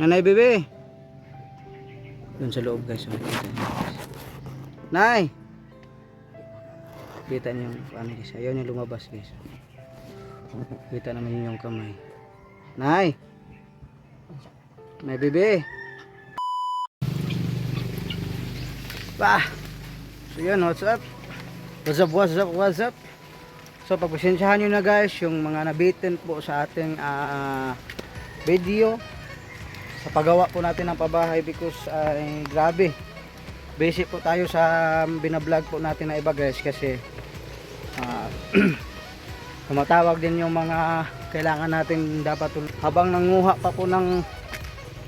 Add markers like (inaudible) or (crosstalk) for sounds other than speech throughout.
Nanay bebe. Doon sa loob guys. Nay. Kita niyo yung ano guys. Ayaw niya lumabas guys. Kita naman niyo yung kamay. Nay. Nay bebe. Pa. So yun, what's up? What's up, what's up, what's up? So pagpasensyahan nyo na guys yung mga nabitin po sa ating ah, video sa paggawa po natin ng pabahay because ay grabe. Busy po tayo sa binablog po natin na iba guys kasi (clears throat) tumatawag din yung mga kailangan natin dapat habang nanguha pa po ng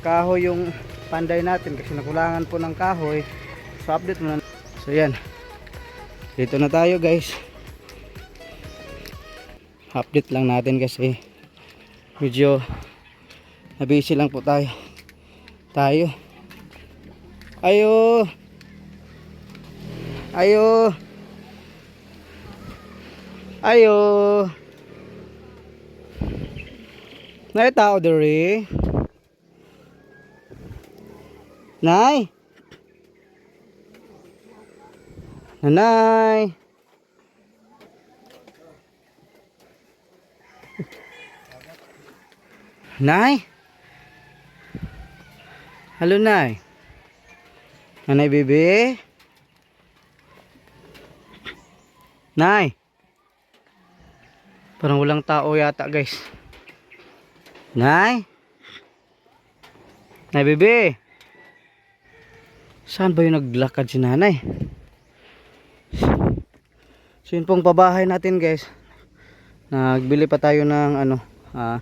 kahoy yung panday natin kasi nakulangan po ng kahoy so update muna. So yan. Dito na tayo guys. Update lang natin kasi medyo nabisi lang po tayo tayo. Ayo. Ayo. Ayo. Nay tao diri Nay. Nanay. Nay Halo Nay. Nanay bebe Nay. Parang walang tao yata guys. Nay. Nay bebe Saan ba yung naglakad si nanay? So yun pong pabahay natin guys. Nagbili pa tayo ng ano ah,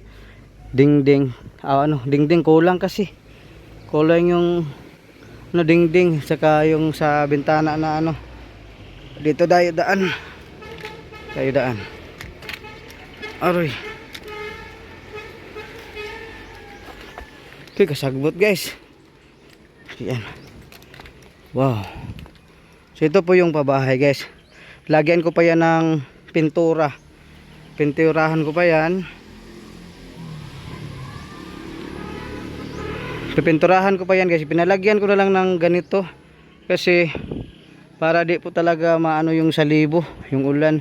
Dingding. Ah, ano, Dingding kulang kasi Kulang yung ano, Dingding Saka yung sa bintana na ano. Dito tayo daan. Tayo daan. Aroy. Okay, kasagbot guys. Yan Wow. So ito po yung pabahay guys. Lagyan ko pa yan ng pintura. Pinturahan ko pa yan Pipinturahan ko pa yan guys. Pinalagyan ko na lang ng ganito. Kasi Para di po talaga maano yung salibo Yung ulan.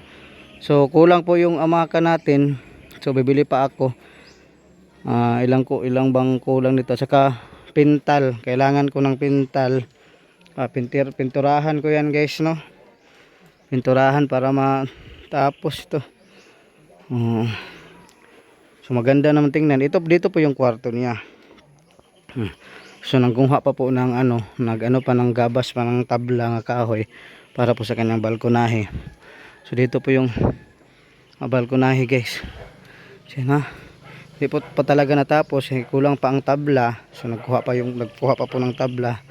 So kulang po yung amaka natin. So bibili pa ako. Ah, Ilang ko ilang bang kulang nito. Saka pintal. Kailangan ko ng pintal. Ah, pintir, Pinturahan ko yan guys no? Pinturahan para matapos ito. Oh. So maganda naman tingnan. Ito dito po yung kwarto niya. So nangkuha pa po ng ano, nagano pa ng gabas pa ng tabla nga kahoy para po sa kanyang balkonahe. So dito po yung ah, balkonahe guys. So na. Di po pa talaga natapos, eh, kulang pa ang tabla. So nagkuha pa yung nagkuha pa po ng tabla.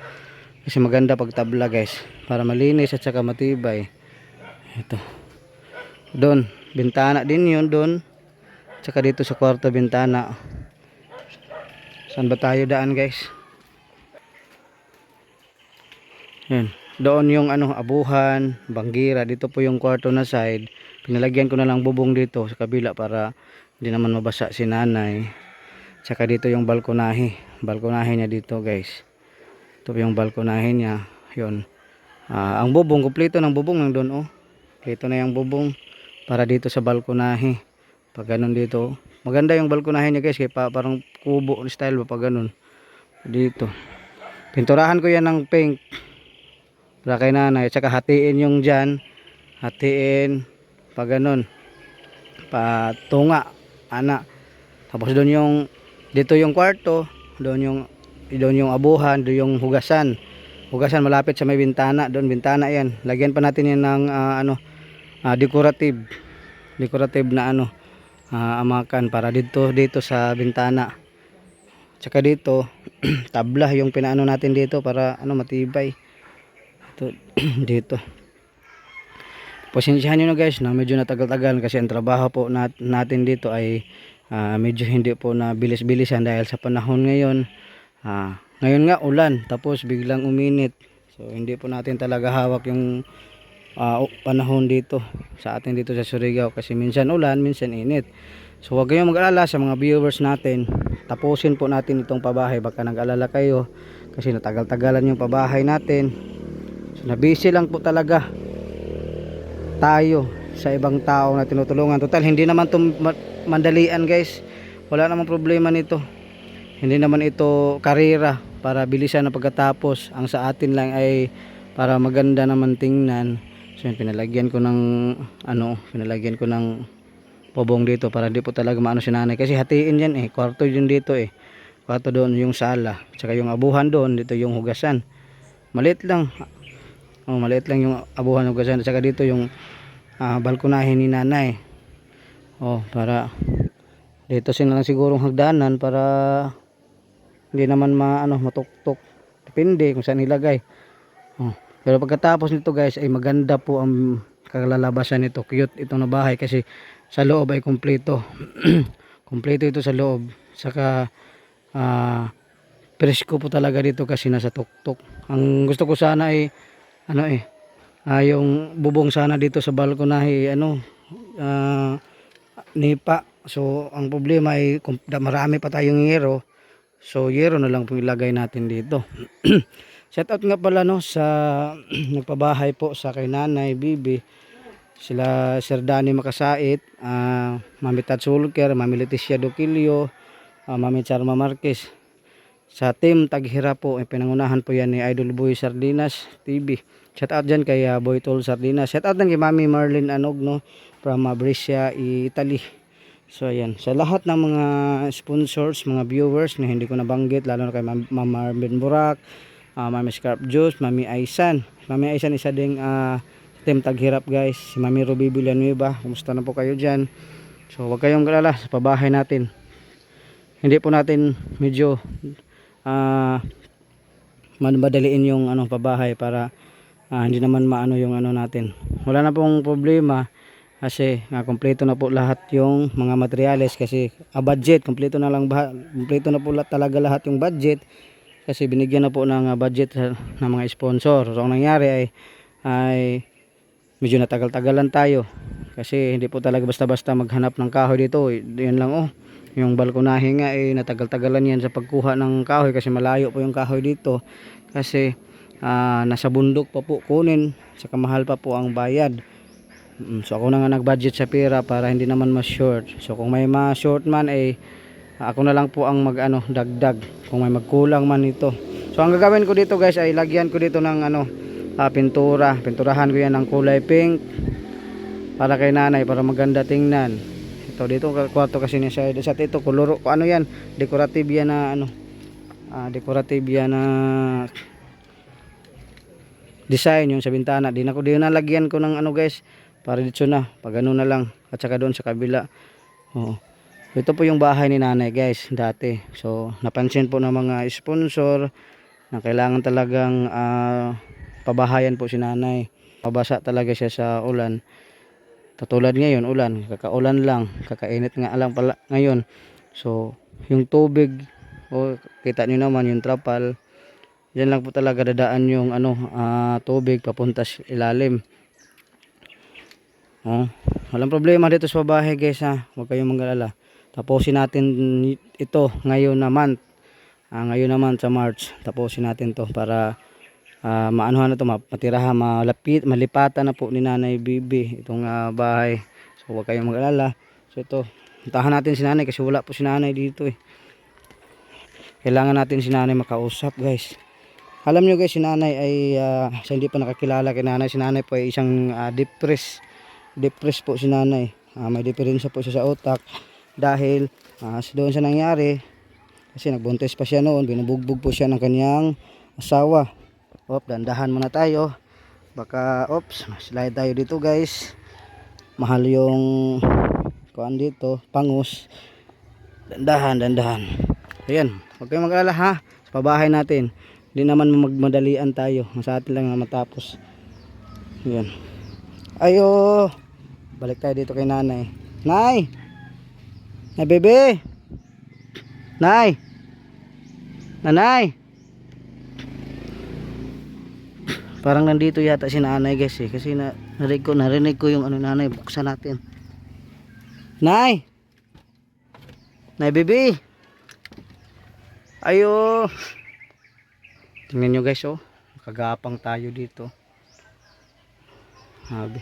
Kasi maganda pag tabla guys, para malinis at saka matibay. Ito. Doon, bintana din yun doon. Tsaka dito sa kwarto bintana. Saan ba tayo daan guys? Yan. Doon yung ano, abuhan, banggira. Dito po yung kwarto na side. Pinalagyan ko na lang bubong dito sa kabila para hindi naman mabasa si nanay. Tsaka dito yung balkonahe. Balkonahe niya dito guys. Ito yung balkonahe niya. Yun. Ah, ang bubong, kumpleto ng bubong nandun oh. Ito na yung bubong para dito sa balkonahe. Pag ganun dito. Maganda yung balkonahe niya guys. Kaya pa, parang kubo style ba pag ganun. Dito. Pinturahan ko yan ng pink. Para kay nanay. Tsaka hatiin yung dyan. Hatiin. Pag ganun. Patunga. Ana. Tapos doon yung dito yung kwarto. Doon yung doon yung abuhan. Doon yung hugasan. Hugasan malapit sa may bintana. Doon bintana yan. Lagyan pa natin yan ng ah, ano ah, decorative. Decorative na ano ah, amakan para dito dito sa bintana. Tsaka dito (clears throat) tabla yung pinaano natin dito para ano matibay. Ito, (clears throat) dito. Pasensyahan nyo na guys na medyo natagal-tagal kasi ang trabaho po nat- natin dito ay ah, medyo hindi po na bilis-bilisan dahil sa panahon ngayon. ah, ngayon nga ulan tapos biglang uminit. So hindi po natin talaga hawak yung ah, u- panahon dito sa atin dito sa Surigao kasi minsan ulan, minsan init. So huwag kayong mag-alala sa mga viewers natin. Tapusin po natin itong pabahay. Baka nag-alala kayo kasi natagal-tagalan yung pabahay natin. So nabisi lang po talaga tayo sa ibang tao na tinutulungan. Total hindi naman to ma- mandalian guys. Wala namang problema nito. Hindi naman ito karera para bilisan na pagkatapos. Ang sa atin lang ay para maganda naman tingnan. So yun, pinalagyan ko ng ano, pinalagyan ko ng pobong dito para di po talaga maano si nanay. Kasi hatiin yan eh kwarto yun dito eh. Kwarto doon yung sala tsaka yung abuhan doon dito yung hugasan. Maliit lang. Oh, maliit lang yung abuhan hugasan. Tsaka dito yung ah, balkonahin ni nanay. Oh para dito sila lang sigurong hagdanan para hindi naman maano matuktok. Depende kung saan ilagay oh. Pero pagkatapos nito guys ay maganda po ang kalalabasan nito. Cute itong na bahay kasi sa loob ay kumpleto (clears throat) kumpleto ito sa loob. Saka ah presko po talaga dito kasi nasa tuktok. Ang gusto ko sana ay ano eh ah, yung bubong sana dito sa balkonahe ano ah, nipa. So ang problema ay marami pa tayong yero so yero na lang po ilagay natin dito (clears throat) shout out nga pala no sa (clears throat) nagpabahay po sa kay nanay bibi sila Sir Danny Makasait, ah Mami Tatsulker, Mami Leticia Duquilio, ah, Mami Charma Marquez. Sa team Taghira po, ay pinangunahan po yan ni Idol Boy Sardinas TV. Shout out dyan kay ah, Boy Tol Sardinas. Shout out din kay Mami Marlene Anog no, from uh, Brescia, Italy. So ayan, sa lahat ng mga sponsors, mga viewers na hindi ko nabanggit, lalo na kay Ma'am Ma'am Marvin Burak, ah, Mami Scarp Juice, Mami Aisan. Mami Aisan isa ding ah, Team Taghirap guys, si Mami Ruby Villanueva, kumusta na po kayo dyan? So huwag kayong galala sa pabahay natin. Hindi po natin medyo ah madaliin yung ano pabahay para ah, hindi naman maano yung ano natin. Wala na pong problema kasi nga kompleto na po lahat yung mga materyales kasi a budget, kompleto na lang kompleto na po talaga lahat yung budget kasi binigyan na po ng ah, budget sa, ng mga sponsor. So ang nangyari ay ay medyo natagal-tagalan tayo. Kasi hindi po talaga basta-basta maghanap ng kahoy dito. Yun lang oh. Yung balkonahe nga eh natagal-tagalan yan sa pagkuha ng kahoy kasi malayo po yung kahoy dito. Kasi ah, nasa bundok pa po kunin saka mahal pa po ang bayad. Mm, so ako na nga nag-budget sa pera para hindi naman ma-short. So kung may ma-short man eh ako na lang po ang mag ano dagdag kung may magkulang man ito. So ang gagawin ko dito guys ay lagyan ko dito ng ano ah, pintura. Pinturahan ko yan ng kulay pink para kay nanay para maganda tingnan. Ito dito kwarto kasi ni siya sa ito koloro ano yan decorative yan na ano ah, decorative yan na design yung sa bintana. Din ako din nalagyan ko ng ano guys para dito na pag ano na lang at saka doon sa kabila. Oo ito po yung bahay ni nanay guys dati. So napansin po ng mga sponsor na kailangan talagang ah, pabahayan po si nanay. Pabasa talaga siya sa ulan. Katulad ngayon ulan. Kakaulan lang. Kakainit nga lang pala ngayon. So yung tubig o kita nyo naman yung trapal yan lang po talaga dadaan yung ano ah, tubig papunta sa ilalim. Oh, walang problema dito sa bahay guys ha. Huwag kayong manggalala tapusin natin ito ngayon naman Ah, ngayon naman sa March. Tapusin natin to para ah, maanuhan na to matirahan malapit malipatan na po ni Nanay Bibi itong ah, bahay. So huwag kayong mag-alala. So ito puntahan natin si Nanay kasi wala po si Nanay dito eh. Kailangan natin si Nanay makausap guys. Alam nyo guys si Nanay ay ah, sa hindi pa nakakilala kay Nanay. Si Nanay po ay isang uh, depressed. Depressed po si Nanay. Ah, may diferensya po siya sa utak dahil ah, sa doon sa nangyari kasi nagbuntis pa siya noon, binubugbog po siya ng kanyang asawa. Op, dandahan muna tayo. Baka, ops, slide tayo dito guys. Mahal yung kuan dito, pangus. Dandahan, dandahan. Ayan, huwag kayong mag-alala ha. Sa pabahay natin. Hindi naman magmadalian tayo. Sa atin lang na matapos. Ayan. Ayo. Balik tayo dito kay nanay. Nay! Nay, bebe! Nay! Nanay! Parang nandito yata si nanay guys eh. Kasi na, narinig ko, narinig ko yung ano nanay. Buksan natin. Nay! Nay baby. Ayo. Tingnan nyo guys oh. Kagapang tayo dito. Habi.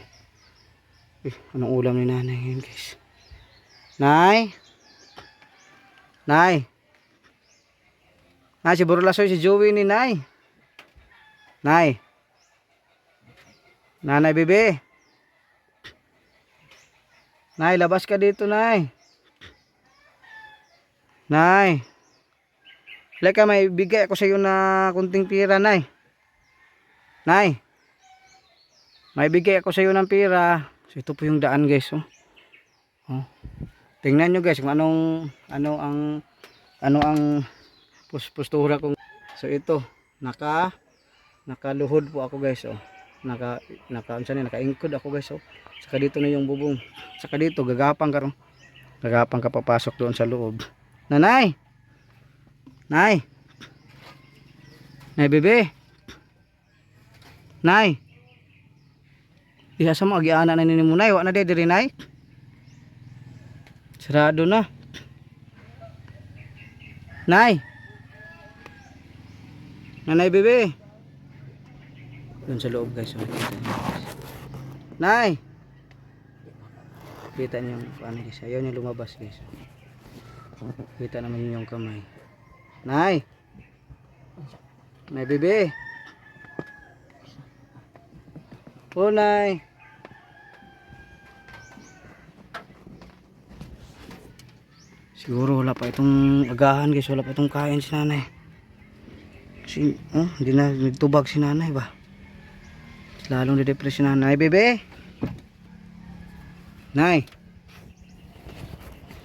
Eh, anong ulam ni nanay ngayon guys? Nay? Nay? Nay, si Burlasoy, si Joey ni Nay. Nay? Nanay, bebe? Nay, labas ka dito, Nay. Nay. Leka, may bigay ako sa iyo na kunting pira, Nay. Nay. May bigay ako sa iyo ng pira. So, ito po yung daan, guys, oh. oh. Tingnan nyo, guys, kung anong, ano ang, ano ang postura kong. So, ito, naka, nakaluhod po ako, guys, oh. Naka, naka, ano siya, naka-ingkod ako, guys, oh. Saka dito na yung bubong. Saka dito, gagapang ka ron. Gagapang ka papasok doon sa loob. Nanay! Nay! Nay, bebe! Nay! Isa sa mga giana na nini mo, Nay. Wa na de, diri, Nay. Sarado na. Nay! Nanay, bebe! Doon sa loob, guys. Nay! Kita niyo yung ano guys. Ayaw niya lumabas guys. Kita naman niyo yung kamay. Nay! Nay bebe! Oh nay! Siguro wala pa itong agahan guys. Wala pa itong kain si nanay. Kasi, oh, hindi na nagtubag si nanay ba? Lalong na-depress si nanay. Bebe! Nay.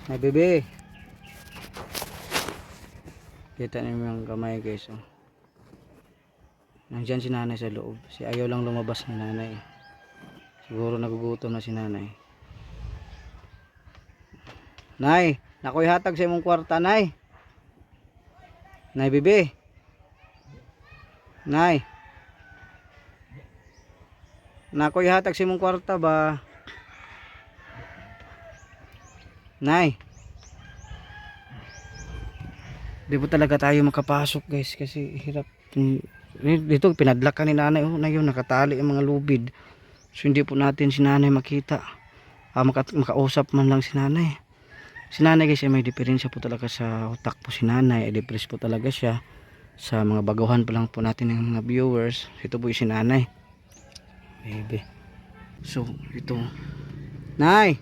Nay bebe. Kita niyo yung kamay guys oh. Nandiyan si nanay sa loob. Si ayaw lang lumabas ni nanay. Siguro nagugutom na si nanay. Nay, nakoy hatag sa imong kwarta nay. Nay bebe. Nay. Nakoy hatag sa imong kwarta ba? Nay. Di talaga tayo makapasok guys kasi hirap. Dito pinadlak ni nanay oh, na yun nakatali ang mga lubid. So hindi po natin si nanay makita. Ah, maka, makausap man lang si nanay. Si nanay guys ay may diferensya po talaga sa utak po si nanay. Ay depressed po talaga siya. Sa mga baguhan pa lang po natin ng mga viewers. Ito po yung si nanay. Baby. So ito. Nay!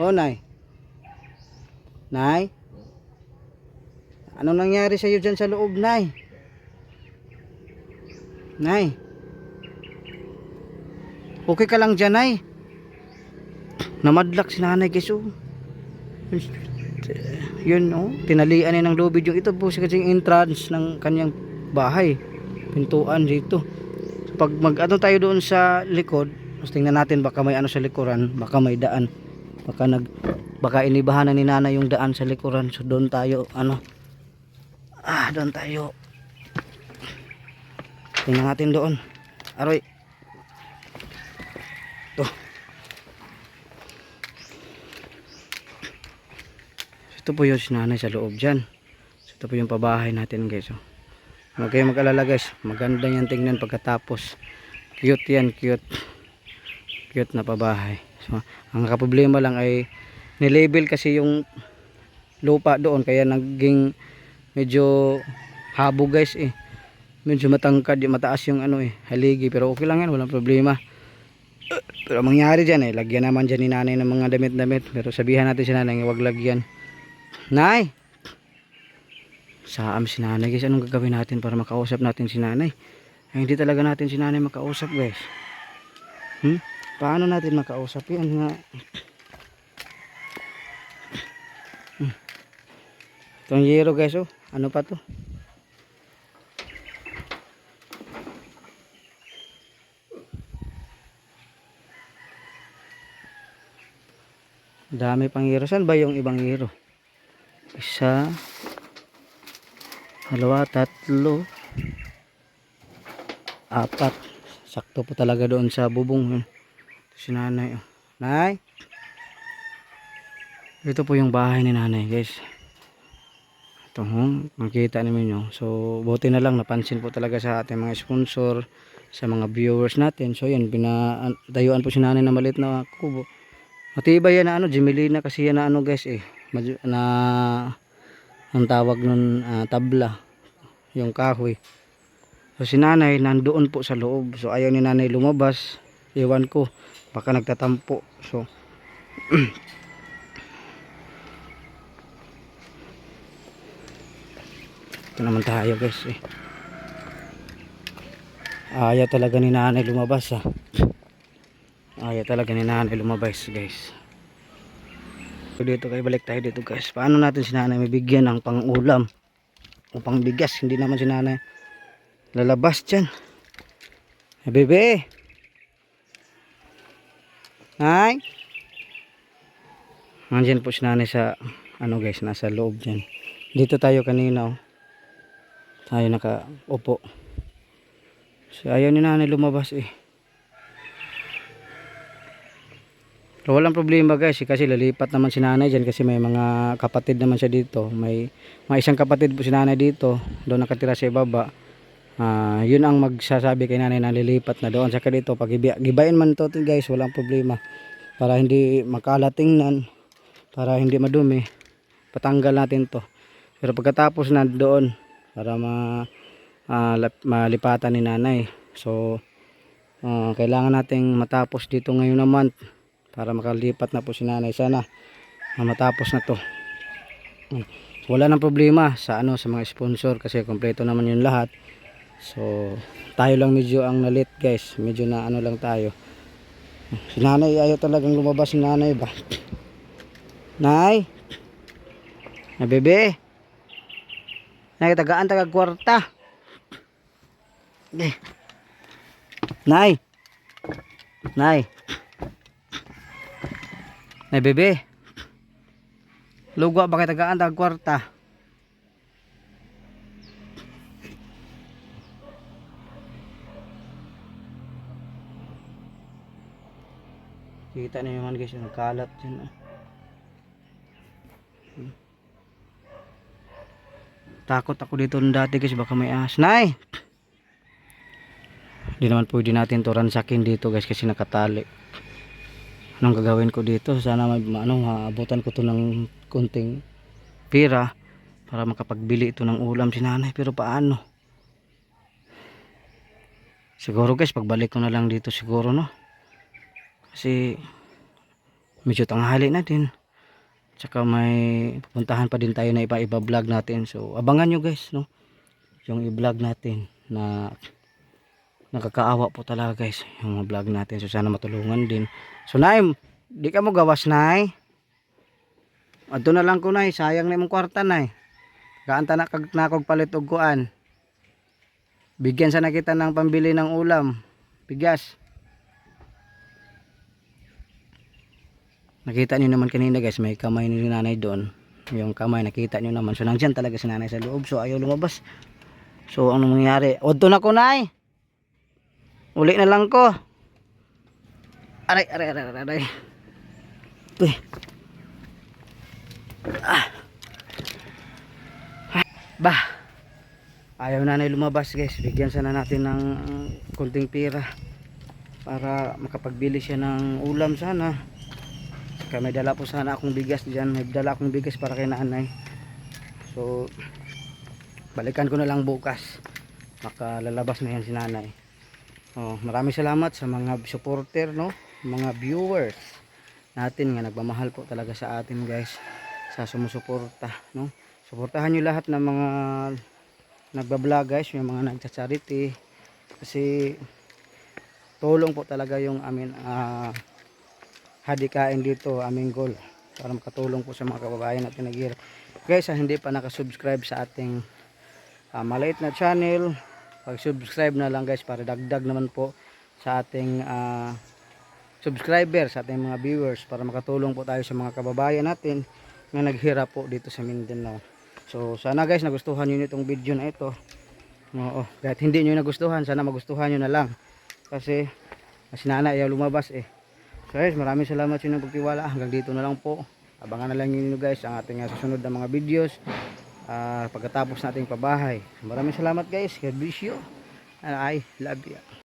Oh, Nay. Nay? Anong nangyari sa iyo dyan sa loob, Nay? Nay? Okay ka lang dyan, Nay? Namadlak si nanay keso. Yun, oh. Tinalian niya ng lubid yung ito po kasi yung entrance ng kanyang bahay. Pintuan dito. So, pag mag ano tayo doon sa likod, tingnan natin baka may ano sa likuran, baka may daan baka nag baka inibahan na ni nana yung daan sa likuran so doon tayo ano ah doon tayo tingnan natin doon aroy ito po yung sinanay sa loob dyan. So, ito po yung pabahay natin guys oh. huwag kayong mag-alala guys. Maganda yan tingnan pagkatapos. Cute yan cute. Cute na pabahay. So, ang kaproblema lang ay nilabel kasi yung lupa doon kaya naging medyo habo guys eh. Medyo matangkad mataas yung ano eh haligi. Pero okay lang yan walang problema. Pero ang mangyari dyan eh lagyan naman dyan ni nanay ng mga damit-damit. Pero sabihan natin si nanay huwag lagyan nay! Saam si nanay guys. Anong gagawin natin para makausap natin si nanay? Ay, hindi talaga natin si nanay makausap guys. Hmm? paano natin makausap yan nga? Hmm. itong yero guys oh. Ano pa to? Dami pang hero saan ba yung ibang hero isa dalawa tatlo apat sakto po talaga doon sa bubong Ito si nanay oh. nay Ito po yung bahay ni nanay guys. Ito ho, makikita namin nyo. So, buti na lang napansin po talaga sa ating mga sponsor, sa mga viewers natin. So, yan, pinatayuan po si nanay na maliit na kubo. Matibay yan na ano, Jimelina kasi yan na ano guys eh. Na, ang tawag nun, ah, tabla. Yung kahoy. So, si nanay nandoon po sa loob. So, ayaw ni nanay lumabas. Iwan ko. Baka nagtatampo. So, (clears throat) Ito naman tayo guys eh. Ayaw talaga ni nanay lumabas ah. Ayaw talaga ni nanay lumabas guys. Dito kayo balik tayo dito guys. Paano natin si nanay mabigyan ng pang-ulam o pang-bigas? Hindi naman si nanay lalabas dyan. Eh, bebe. Nay. Nandiyan po si nanay sa ano guys, nasa loob dyan. Dito tayo kanina oh tayo nakaupo so ayaw ni nanay lumabas eh pero walang problema guys eh, kasi lilipat naman si nanay dyan kasi may mga kapatid naman siya dito. May, may isang kapatid po si nanay dito doon nakatira sa ibaba. Ah, yun ang magsasabi kay nanay na lilipat na doon. Saka dito pag gibain man to guys walang problema. Para hindi makalatingnan para hindi madumi patanggal natin to. Pero pagkatapos na doon para ma lap- malipatan ni nanay. So ah, kailangan nating matapos dito ngayon na month para makalipat na po si nanay sana ah, matapos na to Hmm. wala nang problema sa ano sa mga sponsor kasi kompleto naman yung lahat so tayo lang medyo ang nalit guys medyo na ano lang tayo si nanay ayaw talagang lumabas si nanay ba nay na bebe Nagtagaan taga kwarta. Eh. Nay. Nay. Nay bebe. Lugwa ba kay tagaan taga kwarta? Kita niyo naman guys, yung kalat dyan. oh. Takot ako dito nung dati guys, baka may ahas. Nay! Hindi naman pwede natin to ransakin dito guys kasi nakatali. Anong gagawin ko dito? Sana may ano, maabutan ko to ng kunting pira para makapagbili ito ng ulam si nanay. Pero paano? Siguro guys, pagbalik ko na lang dito siguro no. Kasi medyo tanghali na din. Tsaka may pupuntahan pa din tayo na iba-iba vlog natin. So, abangan nyo guys, no? Yung i-vlog natin na nakakaawa po talaga guys, yung mga vlog natin. So, sana matulungan din. So, Nay, di ka mo gawas, Nay? Adto na lang ko, Nay. Sayang na imong kwarta, Nay. Gaanta na kag nakog palit og kuan. Bigyan sana kita ng pambili ng ulam. Bigas. Nakita niyo naman kanina guys, may kamay ni nanay doon. Yung kamay nakita niyo naman. So nandiyan talaga si nanay sa loob. So ayaw lumabas. So ang nangyari? Odto na ko nay. Uli na lang ko. Aray, aray, aray, aray, aray. Uy. Ah. Bah. Ayaw nanay lumabas guys. Bigyan sana natin ng kunting pira. Para makapagbili siya ng ulam sana. Kaya may dala po sana akong bigas dyan. May dala akong bigas para kay nanay. So, balikan ko na lang bukas. Makalalabas na yan si nanay. Oh, maraming salamat sa mga supporter, no? Mga viewers natin nga nagmamahal po talaga sa atin guys sa sumusuporta no? Suportahan nyo lahat ng mga nagbablog guys yung mga nagcha-charity. Kasi tulong po talaga yung amin ah hadikain dito aming goal para makatulong po sa mga kababayan natin naghihirap guys ah, hindi pa nakasubscribe sa ating ah, maliit na channel pag subscribe na lang guys para dagdag naman po sa ating ah, subscriber sa ating mga viewers para makatulong po tayo sa mga kababayan natin na naghirap po dito sa Mindanao. So sana guys nagustuhan nyo itong video na ito. Oo kahit hindi nyo nagustuhan sana magustuhan nyo na lang. Kasi si nanay ayaw lumabas eh. So guys, maraming salamat sa inyong pagtiwala. Hanggang dito na lang po. abangan na lang ninyo guys ang ating ah, susunod na mga videos ah, pagkatapos nating pabahay. Maraming salamat guys. God bless you. And I love you